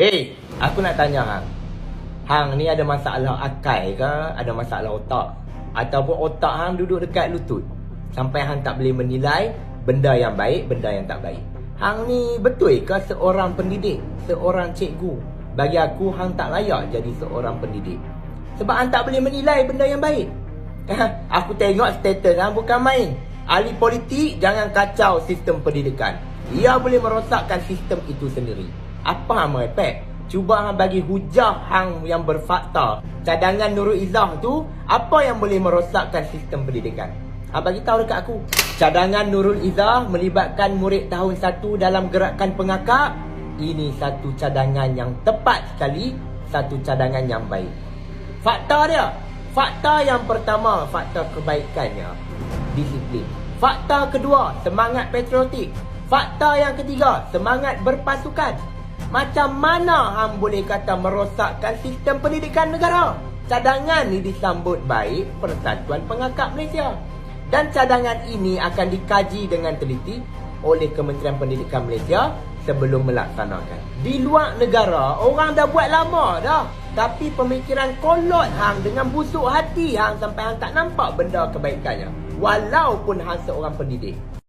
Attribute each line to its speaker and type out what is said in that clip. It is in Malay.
Speaker 1: Eh, aku nak tanya hang. Hang ni ada masalah akal ke? Ada masalah otak? Ataupun otak hang duduk dekat lutut? Sampai hang tak boleh menilai benda yang baik, benda yang tak baik. Hang ni betul ke seorang pendidik? Seorang cikgu? Bagi aku, hang tak layak jadi seorang pendidik. Sebab hang tak boleh menilai benda yang baik. aku tengok status hang bukan main. Ahli politik jangan kacau sistem pendidikan. Ia boleh merosakkan sistem itu sendiri. Apa hang merepek? Cuba hang bagi hujah hang yang berfakta. Cadangan Nurul Izzah tu, apa yang boleh merosakkan sistem pendidikan? Hang bagi tahu dekat aku. Cadangan Nurul Izzah melibatkan murid tahun 1 dalam gerakan pengakap. Ini satu cadangan yang tepat sekali, satu cadangan yang baik. Fakta dia. Fakta yang pertama, fakta kebaikannya. Disiplin. Fakta kedua, semangat patriotik. Fakta yang ketiga, semangat berpasukan. Macam mana hang boleh kata merosakkan sistem pendidikan negara? Cadangan ni disambut baik Persatuan Pengakap Malaysia. Dan cadangan ini akan dikaji dengan teliti oleh Kementerian Pendidikan Malaysia sebelum melaksanakan. Di luar negara, orang dah buat lama dah. Tapi pemikiran kolot hang dengan busuk hati hang sampai hang tak nampak benda kebaikannya. Walaupun hang seorang pendidik.